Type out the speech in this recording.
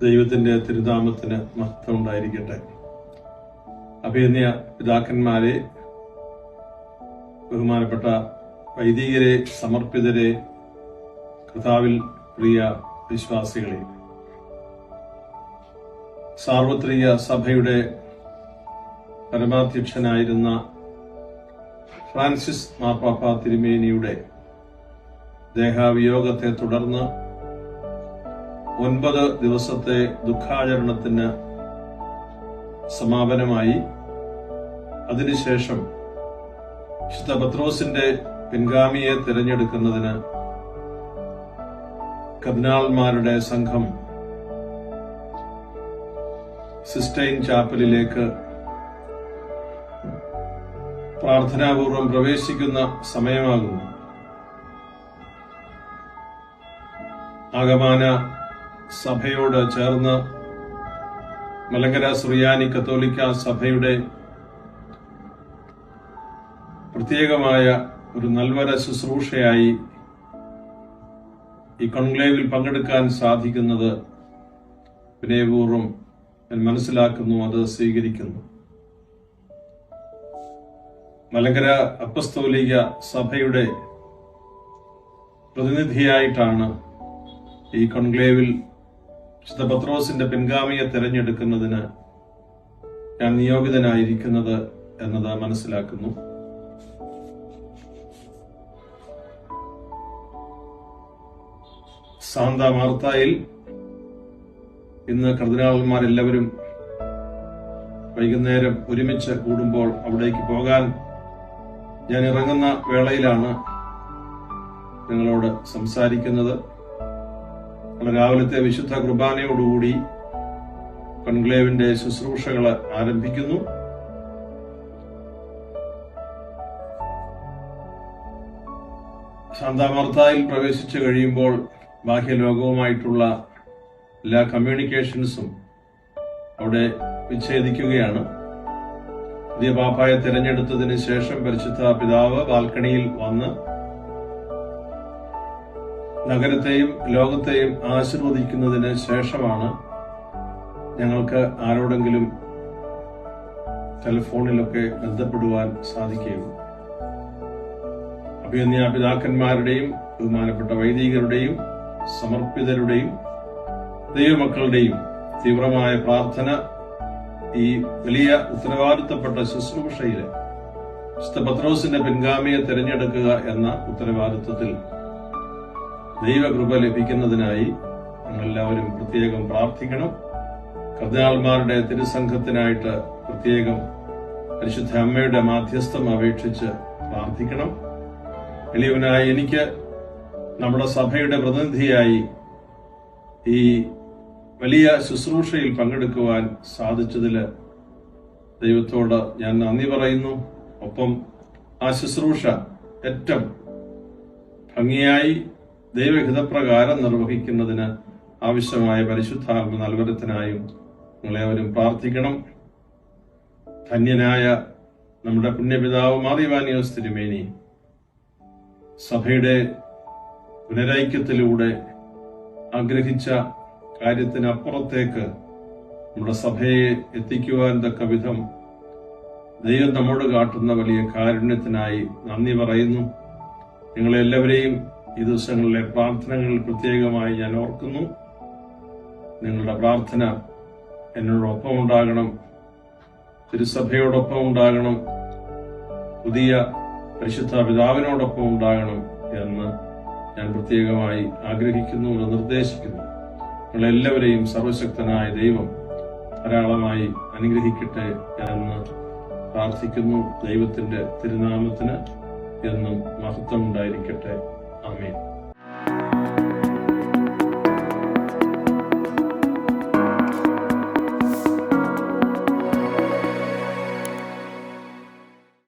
ദൈവത്തിന്റെ തിരുനാമത്തിന് മഹത്വം ഉണ്ടായിരിക്കട്ടെ അഭിനയ പിതാക്കന്മാരെ ബഹുമാനപ്പെട്ട വൈദികരെ സമർപ്പിതരെ കർത്താവിൽ പ്രിയ വിശ്വാസികളെ. സാർവത്രിക സഭയുടെ പരമാധ്യക്ഷനായിരുന്ന ഫ്രാൻസിസ് മാർപ്പാപ്പ തിരുമേനിയുടെ ദേഹാവിയോഗത്തെ തുടർന്ന് ഒൻപത് ദിവസത്തെ ദുഃഖാചരണത്തിന് സമാപനമായി. അതിനുശേഷം വിശുദ്ധ പത്രോസിന്റെ പിൻഗാമിയെ തിരഞ്ഞെടുക്കുന്നതിന് കർദിനാൾമാരുടെ സംഘം സിസ്റ്റൈൻ ചാപ്പലിലേക്ക് പ്രാർത്ഥനാപൂർവം പ്രവേശിക്കുന്ന സമയമാകുന്നു. ആഗമാന സഭയോട് ചേർന്ന് മലങ്കര സുറിയാനി കത്തോലിക്ക സഭയുടെ പ്രത്യേകമായ ഒരു നൽവര ശുശ്രൂഷയായി ഈ കോൺക്ലേവിൽ പങ്കെടുക്കാൻ സാധിക്കുന്നത് വിനയപൂർവം ഞാൻ മനസ്സിലാക്കുന്നു അത് സ്വീകരിക്കുന്നു. മലങ്കര അപ്പസ്തോലിക സഭയുടെ പ്രതിനിധിയായിട്ടാണ് ഈ കോൺക്ലേവിൽ വിശുദ്ധ പത്രോസിന്റെ പിൻഗാമിയെ തെരഞ്ഞെടുക്കുന്നതിന് ഞാൻ നിയോഗിതനായിരിക്കുന്നത് എന്നത് മനസ്സിലാക്കുന്നു. സാന്ത മാർത്തായിൽ ഇന്ന് കർദിനാളന്മാരെല്ലാവരും വൈകുന്നേരം ഒരുമിച്ച് കൂടുമ്പോൾ അവിടേക്ക് പോകാൻ ഞാൻ ഇറങ്ങുന്ന വേളയിലാണ് നിങ്ങളോട് സംസാരിക്കുന്നത്. രാവിലത്തെ വിശുദ്ധ കുർബാനയോടുകൂടി കൺക്ലേവിന്റെ ശുശ്രൂഷകൾ ആരംഭിക്കുന്നു. ശാന്താമർത്തായിൽ പ്രവേശിച്ചു കഴിയുമ്പോൾ ബാഹ്യലോകവുമായിട്ടുള്ള എല്ലാ കമ്മ്യൂണിക്കേഷൻസും അവിടെ വിച്ഛേദിക്കുകയാണ്. പുതിയ പാപ്പായെ തിരഞ്ഞെടുത്തതിന് ശേഷം പരിശുദ്ധ പിതാവ് ബാൽക്കണിയിൽ വന്ന് നഗരത്തെയും ലോകത്തെയും ആശീർവദിക്കുന്നതിന് ശേഷമാണ് ഞങ്ങൾക്ക് ആരോടെങ്കിലും ടെലിഫോണിലൊക്കെ ബന്ധപ്പെടുവാൻ സാധിക്കുകയുള്ളൂ. അഭിനന്യ പിതാക്കന്മാരുടെയും ബഹുമാനപ്പെട്ട വൈദികരുടെയും സമർപ്പിതരുടെയും ദൈവമക്കളുടെയും തീവ്രമായ പ്രാർത്ഥന ഈ വലിയ ഉത്തരവാദിത്തപ്പെട്ട ശുശ്രൂഷയിലെ പത്രോസിന്റെ പിൻഗാമിയെ തിരഞ്ഞെടുക്കുക എന്ന ഉത്തരവാദിത്വത്തിൽ ദൈവകൃപ ലഭിക്കുന്നതിനായി നിങ്ങളെല്ലാവരും പ്രത്യേകം പ്രാർത്ഥിക്കണം. കർദിനാൾമാരുടെ തിരുസംഘത്തിനായിട്ട് പ്രത്യേകം പരിശുദ്ധ അമ്മയുടെ മാധ്യസ്ഥം അപേക്ഷിച്ച് പ്രാർത്ഥിക്കണം. എളിയവനായ എനിക്ക് നമ്മുടെ സഭയുടെ പ്രതിനിധിയായി ഈ വലിയ ശുശ്രൂഷയിൽ പങ്കെടുക്കുവാൻ സാധിച്ചതിൽ ദൈവത്തോട് ഞാൻ നന്ദി പറയുന്നു. ഒപ്പം ആ ശുശ്രൂഷ ഏറ്റവും ഭംഗിയായി ദൈവഹിതപ്രകാരം നിർവഹിക്കുന്നതിന് ആവശ്യമായ പരിശുദ്ധാത്മ നൽവരത്തിനായും നിങ്ങളേവരും പ്രാർത്ഥിക്കണം. ധന്യനായ നമ്മുടെ പുണ്യപിതാവ് മാറിവാനിയോസ് തിരുമേനി സഭയുടെ പുനരൈക്യത്തിലൂടെ ആഗ്രഹിച്ച കാര്യത്തിനപ്പുറത്തേക്ക് നമ്മുടെ സഭയെ എത്തിക്കുവാൻ തക്ക വിധം ദൈവം നമ്മോട് കാട്ടുന്ന വലിയ കാരുണ്യത്തിനായി നന്ദി പറയുന്നു. നിങ്ങളെല്ലാവരെയും ഈ ദിവസങ്ങളിലെ പ്രാർത്ഥനകളിൽ പ്രത്യേകമായി ഞാൻ ഓർക്കുന്നു. നിങ്ങളുടെ പ്രാർത്ഥന എന്നോടൊപ്പം ഉണ്ടാകണം. തിരുസഭയോടൊപ്പം ഉണ്ടാകണം. പുതിയ പരിശുദ്ധ പിതാവിനോടൊപ്പം ഉണ്ടാകണം എന്ന് ഞാൻ പ്രത്യേകമായി ആഗ്രഹിക്കുന്നു എന്ന് നിർദ്ദേശിക്കുന്നു. നിങ്ങളെല്ലാവരെയും സർവശക്തനായ ദൈവം ധാരാളമായി അനുഗ്രഹിക്കട്ടെ എന്ന് പ്രാർത്ഥിക്കുന്നു. ദൈവത്തിന്റെ തിരുനാമത്തിന് എന്നും മഹത്വം ഉണ്ടായിരിക്കട്ടെ. Amen.